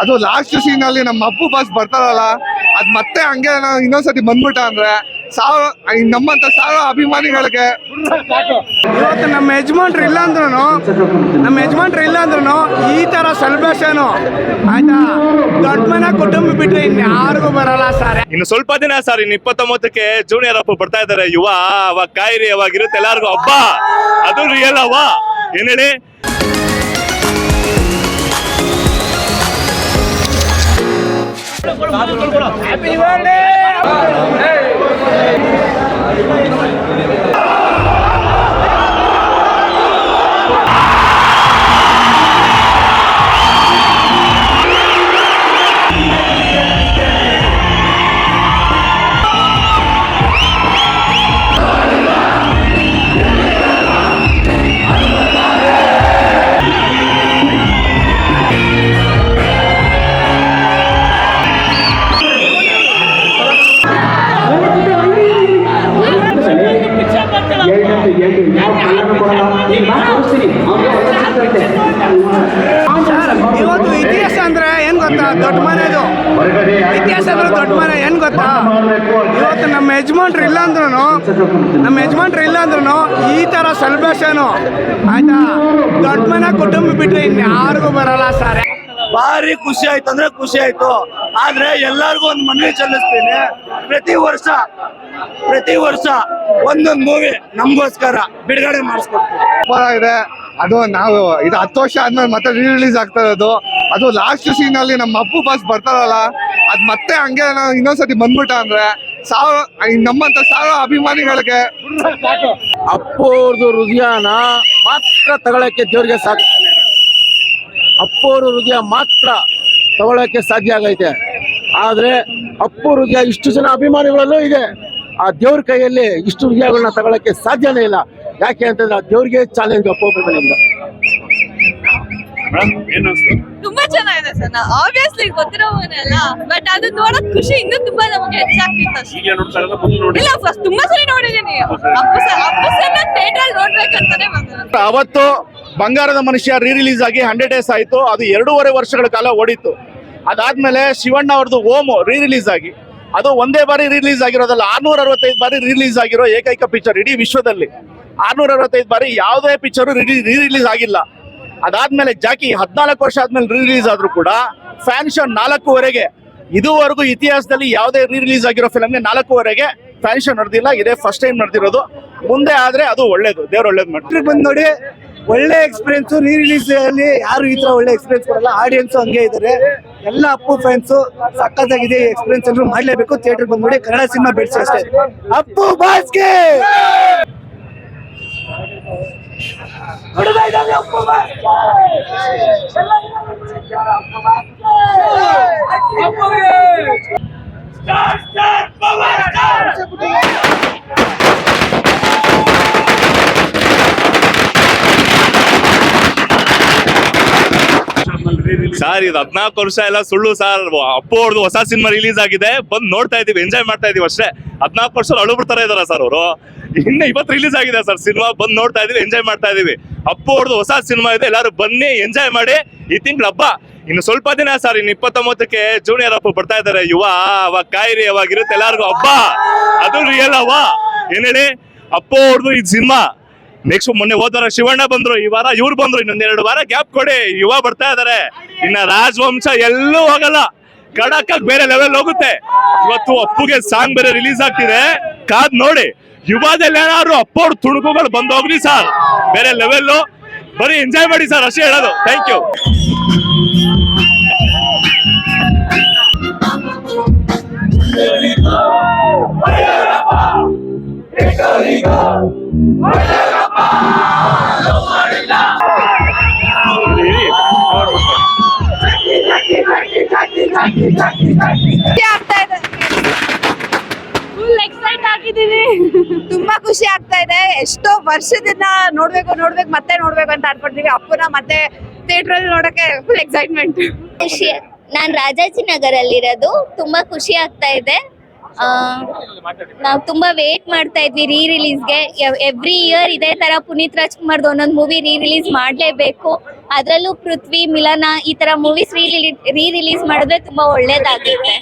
ಅದು last scene ಅಲ್ಲಿ ನಮ್ಮ ಅಪ್ಪು ಬಸ್ ಬರ್ತಾರಲ್ಲ ಅದ್ ಮತ್ತೆ ಹಂಗೆ ನಾವು ಇನ್ನೊಂದ್ಸತಿ ಬಂದ್ಬಿಟ್ಟ ಅಂದ್ರೆ ಸಾವಿರ ನಮ್ಮಂತ ಸಾವಿರ ಅಭಿಮಾನಿಗಳಿಗೆ ಇವತ್ತು ನಮ್ಮ ಯಜಮಾನ್ರು ಇಲ್ಲ ಅಂದ್ರೂ ನಮ್ಮ ಯಜಮಾನ್ರು ಇಲ್ಲ ಅಂದ್ರೂ ಈ ತರ ಸೆಲೆಬ್ರೇಷನ್ ಆಯ್ತಾ? ದೊಡ್ಡ ಮನೆ ಕುಟುಂಬ ಬಿಟ್ರೆ ಇನ್ಯಾರಿಗೂ ಬರಲ್ಲ ಸರ್. ಇನ್ನು ಸ್ವಲ್ಪ ದಿನ ಸರ್ ಇನ್ನು ಇಪ್ಪತ್ತೊಂಬತ್ತಕ್ಕೆ ಜೂನಿಯರ್ ಅಪ್ಪ ಬರ್ತಾ ಇದಾರೆ ಯುವ ಅವಾಗ ಕಾಯಿರಿ ಅವಾಗ ಇರುತ್ತೆ ಎಲ್ಲಾರ್ಗು ಹಬ್ಬ. ಅದು ರಿಯಲ್ ಅವ ಏನ್ ಹೇಳಿ? হ্যাপি বার্থডে ಇವತ್ತು ಇತಿಹಾಸ ಅಂದ್ರೆ ಏನು ಗೊತ್ತಾ? ದೊಡ್ಡ ಮನೆದು ಇತಿಹಾಸ ಅಂದ್ರೆ ದೊಡ್ಡ ಮನೆ ಏನು ಗೊತ್ತಾ? ಇವತ್ತು ನಮ್ಮ ಯಜಮಾನ್ರು ಇಲ್ಲ ಅಂದ್ರೂ ನಮ್ಮ ಯಜಮಾನ್ರು ಇಲ್ಲ ಅಂದ್ರೂ ಈ ತರ ಸೆಲೆಬ್ರೇಷನ್ ಆಯ್ತಾ? ದೊಡ್ಡ ಮನೆ ಕುಟುಂಬ ಬಿಟ್ರೆ ಇನ್ಯಾರಿಗೂ ಬರಲ್ಲ ಸರ್. ಭಾರಿ ಖುಷಿ ಆಯ್ತು ಅಂದ್ರೆ ಖುಷಿ ಆಯ್ತು. ಆದ್ರೆ ಎಲ್ಲಾರ್ಗು ಒಂದು ಮನವಿ ಸಲ್ಲಿಸ್ತೀನಿ. ಪ್ರತಿ ವರ್ಷ ಪ್ರತಿ ವರ್ಷ ಒಂದೊಂದು ಮೂವಿ ನಮಗೋಸ್ಕರ ಬಿಡುಗಡೆ ಮಾಡಿಸ್ಕೊಡ್ತೀವಿ. ಸೂಪರ್ ಆಗಿದೆ ಅದು ನಾವು ಇದು ಹತ್ತು ವರ್ಷ ಆದ್ಮೇಲೆ ಮತ್ತೆ ರಿಲೀಸ್ ಆಗ್ತಾ ಇರೋದು. ಅದು ಲಾಸ್ಟ್ ಸೀನ್ ಅಲ್ಲಿ ನಮ್ಮ ಅಪ್ಪು ಬಸ್ ಬರ್ತಾರಲ್ಲ ಅದ್ ಮತ್ತೆ ಹಂಗೆ ನಾವು ಇನ್ನೊಂದ್ಸತಿ ಬಂದ್ಬಿಟ್ಟ ಅಂದ್ರೆ ಸಾವಿರ ನಮ್ಮಂತ ಸಾವಿರ ಅಭಿಮಾನಿಗಳಿಗೆ ಅಪ್ಪೋರ್ದು ಹೃದಯನ ಮಾತ್ರ ತಗೊಳಕ್ಕೆ ದೇವ್ರಿಗೆ ಸಾಧ್ಯ. ಅಪ್ಪೋರ್ ಹೃದಯ ಮಾತ್ರ ತಗೊಳಕ್ಕೆ ಸಾಧ್ಯ ಆಗೈತೆ. ಆದ್ರೆ ಅಪ್ಪು ಹೃದಯ ಇಷ್ಟು ಜನ ಅಭಿಮಾನಿಗಳಲ್ಲೂ ಇದೆ. ಆ ದೇವ್ರ ಕೈಯಲ್ಲಿ ಇಷ್ಟು ವಿಜಯಗಳನ್ನ ತಗೊಳಕ್ಕೆ ಸಾಧ್ಯನೇ ಇಲ್ಲ. ಯಾಕೆ ಅಂತಂದ್ರೆ ಆ ದೇವ್ರಿಗೆ ಚಾಲೆಂಜ್ ಅಪ್ಪೊಬ್ಬರಿಂದ ತುಂಬಾ ಚೆನ್ನಾಗಿದೆ ಸರ್. ನಾ ಆಬ್ವಿಯಸ್ಲಿ ಗೊತ್ತಿರೋವನೆಲ್ಲ ಬಟ್ ಅದು ನೋಡಕ್ ಖುಷಿ ಇನ್ನೂ ತುಂಬಾ ನಮಗೆ ಹೆಚ್ಚಾಗ್ತಿತ್ತು ಇಲ್ಲ ಫಸ್ಟ್ ತುಂಬಾ ಸರಿ ನೋಡಿದೀನಿ. Appu sir Appu sir theatre ನೋಡ್ಬೇಕಂತಾನೆ ಬಂದ ಅವತ್ತು ಬಂಗಾರದ ಮನುಷ್ಯ ರೀ ರಿಲೀಸ್ ಆಗಿ ಹಂಡ್ರೆಡ್ ಡೇಸ್ ಆಯ್ತು. ಅದು ಎರಡೂವರೆ ವರ್ಷಗಳ ಕಾಲ ಓಡಿತ್ತು. ಅದಾದ್ಮೇಲೆ ಶಿವಣ್ಣ ಅವ್ರದ್ದು ಓಮು ರೀ ರಿಲೀಸ್ ಆಗಿ. ಅದು ಒಂದೇ ಬಾರಿ ರಿಲೀಸ್ ಆಗಿರೋದಲ್ಲ ಆರ್ನೂರ ಅರವತ್ತೈದು ಬಾರಿ ರಿಲೀಸ್ ಆಗಿರೋ ಏಕೈಕ ಪಿಕ್ಚರ್ ಇಡೀ ವಿಶ್ವದಲ್ಲಿ. ಆರ್ನೂರ ಅರವತ್ತೈದು ಬಾರಿ ಯಾವುದೇ ಪಿಕ್ಚರ್ ರೀ ರಿಲೀಸ್ ಆಗಿಲ್ಲ. ಅದಾದ್ಮೇಲೆ ಜಾಕಿ ಹದಿನಾಲ್ಕು ವರ್ಷ ಆದ್ಮೇಲೆ ರಿಲೀಸ್ ಆದ್ರೂ ಕೂಡ ಫ್ಯಾನ್ ಶೋ ನಾಲ್ಕೂವರೆಗೆ. ಇದುವರೆಗೂ ಇತಿಹಾಸದಲ್ಲಿ ಯಾವುದೇ ರೀ ರಿಲೀಸ್ ಆಗಿರೋ ಫಿಲಮ್ಗೆ ನಾಲ್ಕೂವರೆಗೆ ಫ್ಯಾನ್ ಶೋ ನಡೆದಿಲ್ಲ. ಇದೇ ಫಸ್ಟ್ ಟೈಮ್ ನಡೆದಿರೋದು. ಮುಂದೆ ಆದ್ರೆ ಅದು ಒಳ್ಳೇದು, ದೇವ್ರ ಒಳ್ಳೇದು ಮಾಡ್ತಾರೆ. ಬಂದು ನೋಡಿ, ಒಳ್ಳೆ ಎಕ್ಸ್ಪೀರಿಯನ್ಸ್ ರೀ ರಿಲೀಸ್ ಅಲ್ಲಿ ಯಾರು ಈ ತರ ಒಳ್ಳೆ ಎಕ್ಸ್ಪೀರಿಯನ್ಸ್ ಕೊಡಲ್ಲ ಆಡಿಯನ್ಸ್ ಹಂಗೆ ಇದಾರೆ. ಎಲ್ಲ ಅಪ್ಪು ಫ್ಯಾನ್ಸ್ ಸಕ್ಕತ್ತಾಗಿದೆ ಎಕ್ಸ್ಪೀರಿಯನ್ಸ್ ಎಲ್ಲರೂ ಮಾಡಲೇಬೇಕು. ಥಿಯೇಟರ್ ಬಂದ್ ನೋಡಿ ಕನ್ನಡ ಸಿನಿಮಾ ಬಿಡಿಸಿ ಅಷ್ಟೇ. ಅಪ್ಪು ಬಾಸ್ಗೆ! ಸರ್ ಇದು ಹದಿನಾಲ್ಕು ವರ್ಷ ಎಲ್ಲ ಸುಳ್ಳು ಸರ್ ಅಪ್ಪು ಅವ್ರದ್ದು ಹೊಸ ಸಿನಿಮಾ ರಿಲೀಸ್ ಆಗಿದೆ. ಬಂದು ನೋಡ್ತಾ ಇದೀವಿ ಎಂಜಾಯ್ ಮಾಡ್ತಾ ಇದೀವಿ ಅಷ್ಟೇ. ಹದಿನಾಲ್ಕು ವರ್ಷ ಅಳು ಬಿಡ್ತಾರ ಇದಾರ ಸರ್ ಅವರು. ಇನ್ನು ಇವತ್ತು ರಿಲೀಸ್ ಆಗಿದೆ ಸರ್ ಸಿನಿಮಾ ಬಂದು ನೋಡ್ತಾ ಇದೀವಿ ಎಂಜಾಯ್ ಮಾಡ್ತಾ ಇದೀವಿ ಅಪ್ಪು ಅವ್ರದ್ದು ಹೊಸ ಸಿನಿಮಾ ಇದೆ. ಎಲ್ಲರೂ ಬನ್ನಿ ಎಂಜಾಯ್ ಮಾಡಿ. ಈ ತಿಂಗಳು ಹಬ್ಬ. ಇನ್ನು ಸ್ವಲ್ಪ ದಿನ ಸರ್ ಇನ್ನು ಇಪ್ಪತ್ತೊಂಬತ್ತಕ್ಕೆ ಜೂನಿಯರ್ ಅಪ್ಪ ಬರ್ತಾ ಇದಾರೆ ಯುವ ಅವಾಗ ಕಾಯಿರಿ ಅವಾಗ ಇರುತ್ತೆ ಎಲ್ಲಾರ್ಗು ಹಬ್ಬ. ಅದು ರಿಯಲ್ ಅವ ಏನ್ ಹೇಳಿ? ಅಪ್ಪು ಅವ್ರದ್ದು ಈ ಸಿನಿಮಾ ನೆಕ್ಸ್ಟ್ ಮೊನ್ನೆ ಹೋದ ವಾರ ಶಿವಣ್ಣ ಬಂದ್ರು, ಈ ವಾರ ಇವ್ರು ಬಂದ್ರು ಇನ್ನೊಂದೆರಡು ವಾರ ಗ್ಯಾಪ್ ಕೊಡಿ, ಯುವ ಬರ್ತಾ ಇದಾರೆ. ಇನ್ನ ರಾಜವಂಶ ಎಲ್ಲೂ ಹೋಗಲ್ಲ. ಆಗಿ ಬೇರೆ ಲೆವೆಲ್ ಹೋಗುತ್ತೆ. ಇವತ್ತು ಅಪ್ಪುಗೆ ಸಾಂಗ್ ಬೇರೆ ರಿಲೀಸ್ ಆಗ್ತಿದೆ. ಕಾದ್ ನೋಡಿ, ಯುವದಲ್ಲಿ ಏನಾದ್ರು ಅಪ್ಪೋರ್ ತುಣುಕುಗಳು ಬಂದ್ ಹೋಗ್ಲಿ ಸರ್ ಬೇರೆ ಲೆವೆಲ್ ಬರೀ ಎಂಜಾಯ್ ಮಾಡಿ ಸರ್ ಅಷ್ಟೇ ಹೇಳೋದು. ಥ್ಯಾಂಕ್ ಯು ಆಗ್ತಾ ಇದೆ. ಫುಲ್ ಎಕ್ಸೈಟ್ ಆಗಿದೀನಿ ತುಂಬಾ ಖುಷಿ ಆಗ್ತಾ ಇದೆ. ಎಷ್ಟೋ ವರ್ಷದಿಂದ ನೋಡ್ಬೇಕು ನೋಡ್ಬೇಕು ಮತ್ತೆ ನೋಡ್ಬೇಕು ಅಂತ ಅನ್ಕೊಳ್ತೀವಿ ಅಪ್ಪನ ಮತ್ತೆ ಥಿಯೇಟರ್ ಅಲ್ಲಿ ನೋಡಕ್ಕೆ ಫುಲ್ ಎಕ್ಸೈಟ್ಮೆಂಟ್ ಖುಷಿ ನಾನ್ ರಾಜಾಜಿನಗರಲ್ಲಿರೋದು ತುಂಬಾ ಖುಷಿ ಆಗ್ತಾ ಇದೆ. ನಾವು ತುಂಬಾ ವೇಟ್ ಮಾಡ್ತಾ ಇದ್ವಿ ರೀ ರಿಲೀಸ್ಗೆ ಎವ್ರಿ ಇಯರ್ ಇದೇ ತರ ಪುನೀತ್ ರಾಜ್ಕುಮಾರ್ ಒಂದೊಂದು ಮೂವಿ ರೀ ರಿಲೀಸ್ ಮಾಡ್ಲೇಬೇಕು. ಅದರಲ್ಲೂ ಪೃಥ್ವಿ, ಮಿಲನ ಈ ತರ ಮೂವೀಸ್ ರೀ ರಿಲೀಸ್ ಮಾಡಿದ್ರೆ ತುಂಬಾ ಒಳ್ಳೇದಾಗುತ್ತೆ.